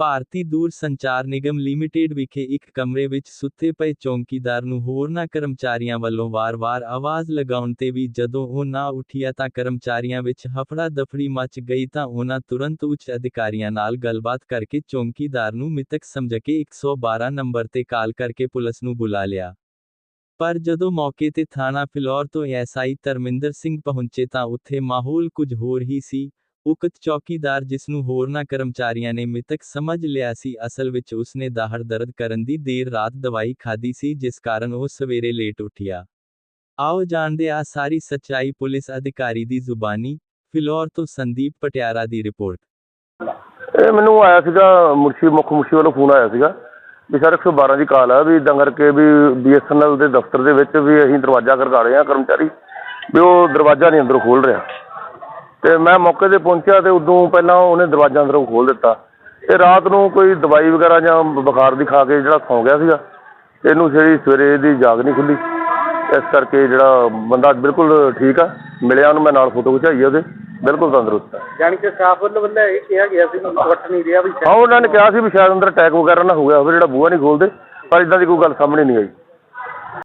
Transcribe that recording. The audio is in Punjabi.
ਭਾਰਤੀ ਦੂਰ ਸੰਚਾਰ ਨਿਗਮ ਲਿਮਟਿਡ ਵਿਖੇ ਇੱਕ ਕਮਰੇ ਵਿੱਚ ਸੁੱਤੇ ਪਏ ਚੌਂਕੀਦਾਰ ਨੂੰ ਹੋਰਨਾਂ ਕਰਮਚਾਰੀਆਂ ਵੱਲੋਂ ਵਾਰ-ਵਾਰ ਆਵਾਜ਼ ਲਗਾਉਣ ਤੇ ਵੀ ਜਦੋਂ ਉਹ ਨਾ ਉੱਠਿਆ ਤਾਂ ਕਰਮਚਾਰੀਆਂ ਵਿੱਚ ਹਫੜਾ ਦਫੜੀ ਮਚ ਗਈ ਤਾਂ ਉਹਨਾਂ ਤੁਰੰਤ ਉੱਚ ਅਧਿਕਾਰੀਆਂ ਨਾਲ ਗੱਲਬਾਤ ਕਰਕੇ ਚੌਂਕੀਦਾਰ ਨੂੰ ਮ੍ਰਿਤਕ ਸਮਝ ਕੇ 112 ਨੰਬਰ ਤੇ ਕਾਲ ਕਰਕੇ ਪੁਲਿਸ ਨੂੰ ਬੁਲਾ ਲਿਆ। ਪਰ ਜਦੋਂ ਮੌਕੇ ਤੇ ਥਾਣਾ ਫਿਲੌਰ ਤੋਂ ਐਸਆਈ ਧਰਮਿੰਦਰ ਸਿੰਘ ਪਹੁੰਚੇ ਤਾਂ ਉੱਥੇ ਮਾਹੌਲ ਕੁਝ ਹੋਰ ਹੀ ਸੀ। ਉਕਤ ਚੌਕੀਦਾਰ ਜਿਸ ਨੂੰ ਹੋਰਨਾਂ ਕਰਮਚਾਰੀਆਂ ਨੇ ਮ੍ਰਿਤਕ ਸਮਝ ਲਿਆ ਸੀ, ਅਸਲ ਵਿੱਚ ਉਸਨੇ ਦਾਹੜ ਦਰਦ ਕਰਨ ਦੀ ਦੇਰ ਰਾਤ ਦਵਾਈ ਖਾਧੀ ਸੀ, ਜਿਸ ਕਾਰਨ ਉਹ ਸਵੇਰੇ ਲੇਟ ਉੱਠਿਆ। ਆਓ ਜਾਣਦੇ ਆ ਸਾਰੀ ਸੱਚਾਈ ਪੁਲਿਸ ਅਧਿਕਾਰੀ ਦੀ ਜ਼ੁਬਾਨੀ, ਫਿਲੌਰ ਤੋਂ ਸੰਦੀਪ ਪਟਿਆਰਾ ਦੀ ਰਿਪੋਰਟ। ਇਹ ਮੈਨੂੰ ਆਇਆ ਸੀਗਾ ਮੁਰਸ਼ੀ ਮੁੱਖ ਮੁਰਸ਼ੀ ਵੱਲੋਂ ਫੋਨ ਆਇਆ ਸੀਗਾ, ਵੀ ਸਰ 112 ਦੀ ਕਾਲ ਆ, ਵੀ ਇਦਾਂ ਕਰਕੇ ਵੀ ਬੀਐਸਐਨਐਲ ਦੇ ਦਫ਼ਤਰ ਦੇ ਵਿੱਚ ਵੀ ਅਸੀਂ ਦਰਵਾਜ਼ਾ ਖੜਕਾ ਰਹੇ ਹਾਂ ਕਰਮਚਾਰੀ, ਵੀ ਉਹ ਦਰਵਾਜ਼ਾ ਨਹੀਂ ਅੰਦਰ ਖੋਲ ਰਿਹਾ। ਤੇ ਮੈਂ ਮੌਕੇ ਤੇ ਪਹੁੰਚਿਆ ਤੇ ਉਦੋਂ ਪਹਿਲਾਂ ਉਹਨੇ ਦਰਵਾਜ਼ਾ ਅੰਦਰੋਂ ਖੋਲ ਦਿੱਤਾ। ਤੇ ਰਾਤ ਨੂੰ ਕੋਈ ਦਵਾਈ ਵਗੈਰਾ ਜਾਂ ਬੁਖਾਰ ਦੀ ਖਾ ਕੇ ਜਿਹੜਾ ਸੌਂ ਗਿਆ ਸੀਗਾ ਇਹਨੂੰ ਜਿਹੜੀ ਸਵੇਰੇ ਇਹਦੀ ਜਾਗ ਨਹੀਂ ਖੁੱਲੀ। ਇਸ ਕਰਕੇ ਜਿਹੜਾ ਬੰਦਾ ਬਿਲਕੁਲ ਠੀਕ ਆ ਮਿਲਿਆ ਉਹਨੂੰ ਮੈਂ ਨਾਲ ਫੋਟੋ ਖਿਚਾਈ ਆ ਉਹਦੇ ਬਿਲਕੁਲ ਤੰਦਰੁਸਤ ਆ। ਜਾਣੀ ਕਿ ਸਟਾਫ ਵੱਲੋਂ ਵੱਲੋਂ ਇਹ ਕਿਹਾ ਗਿਆ ਸੀ ਕਿ ਉੱਠ ਨਹੀਂ ਰਿਹਾ ਵੀ ਹਾਂ ਉਹਨਾਂ ਨੇ ਕਿਹਾ ਸੀ ਵੀ ਸ਼ਾਇਦ ਅੰਦਰ ਅਟੈਕ ਵਗੈਰਾ ਨਾ ਹੋ ਗਿਆ ਹੋਵੇ ਜਿਹੜਾ ਬੂਹਾ ਨਹੀਂ ਖੋਲਦੇ ਪਰ ਇਦਾਂ ਦੀ ਕੋਈ ਗੱਲ ਸਾਹਮਣੇ ਨਹੀਂ ਆਈ।